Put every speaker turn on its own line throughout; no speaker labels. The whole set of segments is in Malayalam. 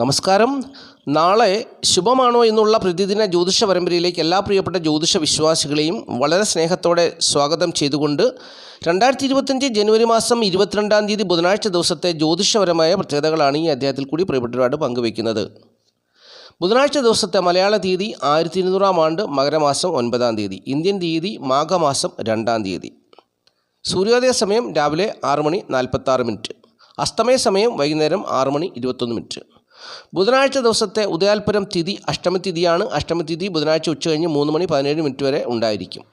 നമസ്കാരം. നാളെ ശുഭമാണോ എന്നുള്ള പ്രതിദിന ജ്യോതിഷ പരമ്പരയിലേക്ക് എല്ലാ പ്രിയപ്പെട്ട ജ്യോതിഷ വിശ്വാസികളെയും വളരെ സ്നേഹത്തോടെ സ്വാഗതം ചെയ്തുകൊണ്ട് രണ്ടായിരത്തി ഇരുപത്തഞ്ച് ജനുവരി മാസം ഇരുപത്തിരണ്ടാം തീയതി ബുധനാഴ്ച ദിവസത്തെ ജ്യോതിഷപരമായ പ്രത്യേകതകളാണ് ഈ അധ്യായത്തിൽ കൂടി പ്രിയപ്പെട്ടവരോട് പങ്കുവയ്ക്കുന്നത്. ബുധനാഴ്ച ദിവസത്തെ മലയാള തീയതി ആയിരത്തി ഇരുന്നൂറാം ആണ്ട് മകരമാസം ഒൻപതാം തീയതി ഇന്ത്യൻ തീയതി മാഘമാസം രണ്ടാം തീയതി. സൂര്യോദയ സമയം രാവിലെ ആറ് മണി നാൽപ്പത്താറ് മിനിറ്റ് അസ്തമയ സമയം വൈകുന്നേരം ആറ് മണി ഇരുപത്തൊന്ന് മിനിറ്റ്. ബുധനാഴ്ച ദിവസത്തെ ഉദയാൽപുരം തിഥി അഷ്ടമതിഥിയാണ് അഷ്ടമതിഥി ബുധനാഴ്ച ഉച്ച കഴിഞ്ഞ് മൂന്ന് മണി പതിനേഴ് മിനിറ്റ് വരെ ഉണ്ടായിരിക്കും.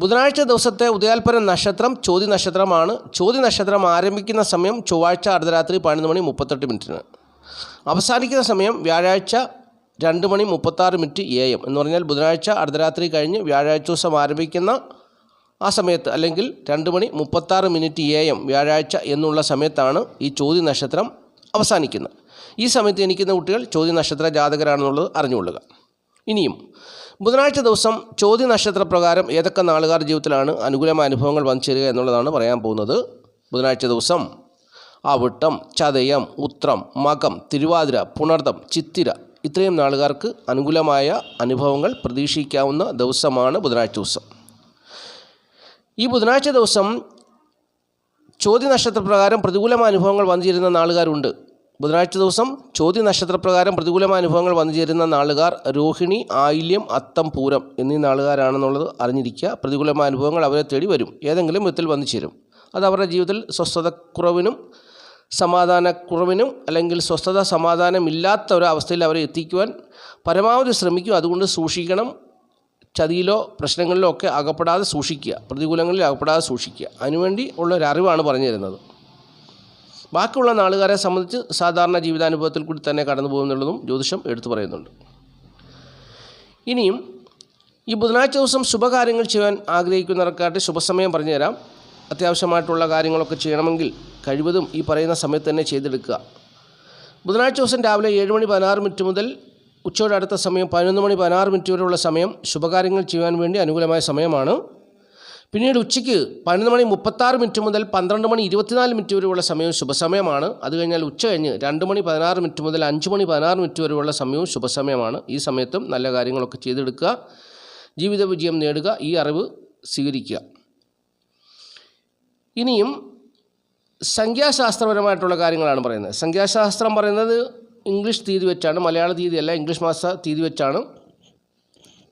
ബുധനാഴ്ച ദിവസത്തെ ഉദയാൽപരം നക്ഷത്രം ചോതി നക്ഷത്രമാണ്. ചോതി നക്ഷത്രം ആരംഭിക്കുന്ന സമയം ചൊവ്വാഴ്ച അർദ്ധരാത്രി പതിനൊന്ന് മണി മുപ്പത്തെട്ട് മിനിറ്റിന്. അവസാനിക്കുന്ന സമയം വ്യാഴാഴ്ച രണ്ട് മണി മുപ്പത്താറ് മിനിറ്റ് എ എം എന്ന് പറഞ്ഞാൽ ബുധനാഴ്ച അർദ്ധരാത്രി കഴിഞ്ഞ് വ്യാഴാഴ്ച ദിവസം ആരംഭിക്കുന്ന ആ സമയത്ത് അല്ലെങ്കിൽ രണ്ട് മണി മുപ്പത്താറ് മിനിറ്റ് എ എം വ്യാഴാഴ്ച എന്നുള്ള സമയത്താണ് ഈ ചോദ്യ നക്ഷത്രം അവസാനിക്കുന്നത്. ഈ സമയത്ത് എനിക്കുന്ന കുട്ടികൾ ചോദ്യ നക്ഷത്ര ജാതകരാണെന്നുള്ളത് അറിഞ്ഞുകൊള്ളുക. ഇനിയും ബുധനാഴ്ച ദിവസം ചോദ്യ നക്ഷത്ര പ്രകാരം ഏതൊക്കെ നാളുകാർ ജീവിതത്തിലാണ് അനുകൂലമായ അനുഭവങ്ങൾ വന്നു ചേരുക എന്നുള്ളതാണ് പറയാൻ പോകുന്നത്. ബുധനാഴ്ച ദിവസം അവിട്ടം ചതയം ഉത്രം മകം തിരുവാതിര പുണർദം ചിത്തിര ഇത്രയും നാളുകാർക്ക് അനുകൂലമായ അനുഭവങ്ങൾ പ്രതീക്ഷിക്കാവുന്ന ദിവസമാണ് ബുധനാഴ്ച ദിവസം. ഈ ബുധനാഴ്ച ദിവസം ചോദ്യ നക്ഷത്രപ്രകാരം പ്രതികൂലമായ അനുഭവങ്ങൾ വന്നിരുന്ന നാളുകാരുണ്ട്. ബുധനാഴ്ച ദിവസം ചോദ്യ നക്ഷത്രപ്രകാരം പ്രതികൂലമായ അനുഭവങ്ങൾ വന്നുചേരുന്ന നാളുകാർ രോഹിണി ആയില്യം അത്തം പൂരം എന്നീ നാളുകാരാണെന്നുള്ളത് അറിഞ്ഞിരിക്കുക. പ്രതികൂലമായ അനുഭവങ്ങൾ അവരെ തേടി വരും. ഏതെങ്കിലും വിധത്തിൽ വന്നു ചേരും. അത് അവരുടെ ജീവിതത്തിൽ സ്വസ്ഥതക്കുറവിനും സമാധാനക്കുറവിനും അല്ലെങ്കിൽ സ്വസ്ഥത സമാധാനമില്ലാത്ത ഒരു അവസ്ഥയിൽ അവരെ എത്തിക്കുവാൻ പരമാവധി ശ്രമിക്കും അതുകൊണ്ട് സൂക്ഷിക്കണം. ചതിയിലോ പ്രശ്നങ്ങളിലോ ഒക്കെ അകപ്പെടാതെ സൂക്ഷിക്കുക. പ്രതികൂലങ്ങളിൽ അകപ്പെടാതെ സൂക്ഷിക്കുക. അതിനുവേണ്ടി ഉള്ള ഒരു അറിവാണ് പറഞ്ഞു തരുന്നത്. ബാക്കിയുള്ള നാളുകാരെ സംബന്ധിച്ച് സാധാരണ ജീവിതാനുഭവത്തിൽ കൂടി തന്നെ കടന്നു പോകുന്നുള്ളതും ജ്യോതിഷം എടുത്തു പറയുന്നുണ്ട്. ഇനിയും ഈ ബുധനാഴ്ച ദിവസം ശുഭകാര്യങ്ങൾ ചെയ്യാൻ ആഗ്രഹിക്കുന്നവർക്കായിട്ട് ശുഭസമയം പറഞ്ഞുതരാം. അത്യാവശ്യമായിട്ടുള്ള കാര്യങ്ങളൊക്കെ ചെയ്യണമെങ്കിൽ കഴിവതും ഈ പറയുന്ന സമയത്ത് തന്നെ ചെയ്തെടുക്കുക. ബുധനാഴ്ച ദിവസം രാവിലെ ഏഴ് മണി പതിനാറ് മിനിറ്റ് മുതൽ ഉച്ചയോടെ അടുത്ത സമയം പതിനൊന്ന് മണി പതിനാറ് മിനിറ്റ് വരെയുള്ള സമയം ശുഭകാര്യങ്ങൾ ചെയ്യാൻ വേണ്ടി അനുകൂലമായ സമയമാണ്. പിന്നീട് ഉച്ചയ്ക്ക് പതിനൊന്ന് മണി മുപ്പത്താറ് മിനിറ്റ് മുതൽ പന്ത്രണ്ട് മണി ഇരുപത്തിനാല് മിനിറ്റ് വരെയുള്ള സമയവും ശുഭസമയമാണ്. അത് കഴിഞ്ഞാൽ ഉച്ച കഴിഞ്ഞ് രണ്ട് മണി പതിനാറ് മിനിറ്റ് മുതൽ അഞ്ച് മണി പതിനാറ് മിനിറ്റ് വരെയുള്ള സമയവും ശുഭസമയമാണ്. ഈ സമയത്തും നല്ല കാര്യങ്ങളൊക്കെ ചെയ്തെടുക്കുക ജീവിത വിജയം നേടുക ഈ അറിവ് സ്വീകരിക്കുക. ഇനിയും സംഖ്യാശാസ്ത്രപരമായിട്ടുള്ള കാര്യങ്ങളാണ് പറയുന്നത്. സംഖ്യാശാസ്ത്രം പറയുന്നത് ഇംഗ്ലീഷ് തീയതി വെച്ചാണ് മലയാള തീയതിയല്ല ഇംഗ്ലീഷ് മാസ തീയതി വെച്ചാണ്.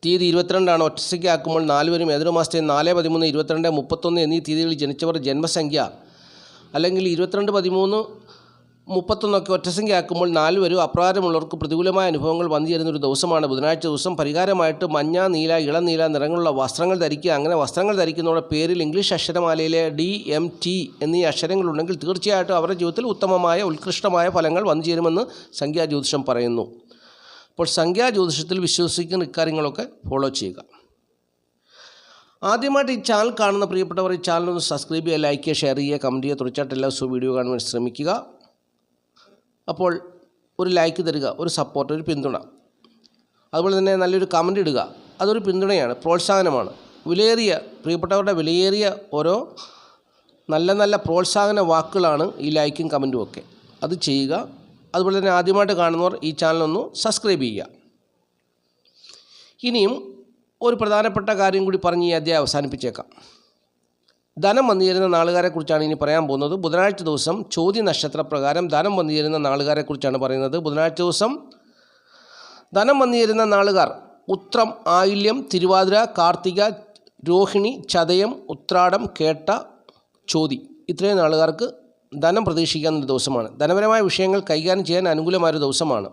തീയതി ഇരുപത്തിരണ്ടാണ്. ഒറ്റയ്ക്ക് ആക്കുമ്പോൾ നാല് വരും ഏതൊരു മാസത്തെ നാല് പതിമൂന്ന് ഇരുപത്തിരണ്ട് മുപ്പത്തൊന്ന് എന്നീ തീയതികളിൽ ജനിച്ചവർ ജന്മസംഖ്യ. അല്ലെങ്കിൽ ഇരുപത്തിരണ്ട് പതിമൂന്ന് മുപ്പത്തൊന്നൊക്കെ നാല് വരും അപ്രകാരമുള്ളവർക്ക് പ്രതികൂലമായ അനുഭവങ്ങൾ വന്നു ചേരുന്ന ഒരു ദിവസമാണ്. ബുധനാഴ്ച ദിവസം പരിഹാരമായിട്ട് മഞ്ഞ നീല ഇളനീല നിറങ്ങളുള്ള വസ്ത്രങ്ങൾ ധരിക്കുക. അങ്ങനെ വസ്ത്രങ്ങൾ ധരിക്കുന്നവരുടെ പേരിൽ ഇംഗ്ലീഷ് അക്ഷരമാലയിലെ ഡി എം ടി എന്നീ അക്ഷരങ്ങളുണ്ടെങ്കിൽ തീർച്ചയായിട്ടും അവരുടെ ജീവിതത്തിൽ ഉത്തമമായ ഉത്കൃഷ്ടമായ ഫലങ്ങൾ വന്നു ചേരുമെന്ന് സംഖ്യാ ജ്യോതിഷം പറയുന്നു. അപ്പോൾ സംഖ്യാ ജ്യോതിഷത്തിൽ വിശ്വസിക്കുന്ന ഇക്കാര്യങ്ങളൊക്കെ ഫോളോ ചെയ്യുക. ആദ്യമായിട്ട് ഈ ചാനൽ കാണുന്ന പ്രിയപ്പെട്ടവർ ഈ ചാനൽ ഒന്ന് സബ്സ്ക്രൈബ് ചെയ്യുക ലൈക്ക് ചെയ്യുക ഷെയർ ചെയ്യുക കമന്റ് ചെയ്യുക തുടർച്ചയായിട്ട് എല്ലാ ദിവസവും വീഡിയോ കാണുവാൻ ശ്രമിക്കുക. അപ്പോൾ ഒരു ലൈക്ക് തരിക ഒരു സപ്പോർട്ട് ഒരു പിന്തുണ. അതുപോലെ തന്നെ നല്ലൊരു കമന്റ് ഇടുക അതൊരു പിന്തുണയാണ് പ്രോത്സാഹനമാണ്. വിലയേറിയ പ്രിയപ്പെട്ടവരുടെ വിലയേറിയ ഓരോ നല്ല നല്ല പ്രോത്സാഹന വാക്കുകളാണ് ഈ ലൈക്കും കമന്റും ഒക്കെ. അത് ചെയ്യുക. അതുപോലെ തന്നെ ആദ്യമായിട്ട് കാണുന്നവർ ഈ ചാനലൊന്ന് സബ്സ്ക്രൈബ് ചെയ്യുക. ഇനിയും ഒരു പ്രധാനപ്പെട്ട കാര്യം കൂടി പറഞ്ഞ് ഈ അധ്യായം അവസാനിപ്പിച്ചേക്കാം. ധനം വന്നു ചേരുന്ന നാളുകാരെക്കുറിച്ചാണ് ഇനി പറയാൻ പോകുന്നത്. ബുധനാഴ്ച ദിവസം ചോദ്യ നക്ഷത്രപ്രകാരം ധനം വന്നു ചേരുന്ന നാളുകാരെക്കുറിച്ചാണ് പറയുന്നത്. ബുധനാഴ്ച ദിവസം ധനം വന്നു ചേരുന്ന നാളുകാർ ഉത്രം ആയില്യം തിരുവാതിര കാർത്തിക രോഹിണി ചതയം ഉത്രാടം കേട്ട ചോതി. ഇത്രയും നാളുകാർക്ക് ധനം പ്രതീക്ഷിക്കാവുന്ന ഒരു ദിവസമാണ്. ധനപരമായ വിഷയങ്ങൾ കൈകാര്യം ചെയ്യാൻ അനുകൂലമായൊരു ദിവസമാണ്.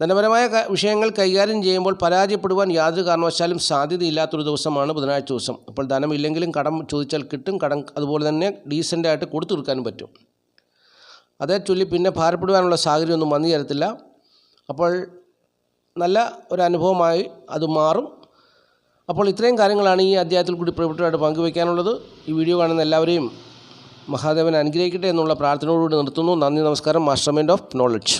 ധനപരമായ വിഷയങ്ങൾ കൈകാര്യം ചെയ്യുമ്പോൾ പരാജയപ്പെടുവാൻ യാതൊരു കാരണവശാലും സാധ്യതയില്ലാത്തൊരു ദിവസമാണ് ബുധനാഴ്ച ദിവസം. അപ്പോൾ ധനമില്ലെങ്കിലും കടം ചോദിച്ചാൽ കിട്ടും. കടം അതുപോലെ തന്നെ ഡീസന്റായിട്ട് കൊടുത്തു തീർക്കാനും പറ്റും. അതേ ചൊല്ലി പിന്നെ ഭാരപ്പെടുവാനുള്ള സാഹചര്യമൊന്നും വന്നു തരത്തില്ല അപ്പോൾ നല്ല ഒരു അനുഭവമായി അത് മാറും. അപ്പോൾ ഇത്രയും കാര്യങ്ങളാണ് ഈ അധ്യായത്തിൽ കൂടി പ്രിയപ്പെട്ടവരായിട്ട് പങ്കുവയ്ക്കാനുള്ളത് ഈ വീഡിയോ കാണുന്ന എല്ലാവരെയും മഹാദേവൻ അനുഗ്രഹിക്കട്ടെ എന്നുള്ള പ്രാർത്ഥനയോടുകൂടി നിർത്തുന്നു. നന്ദി നമസ്കാരം. Master mind of knowledge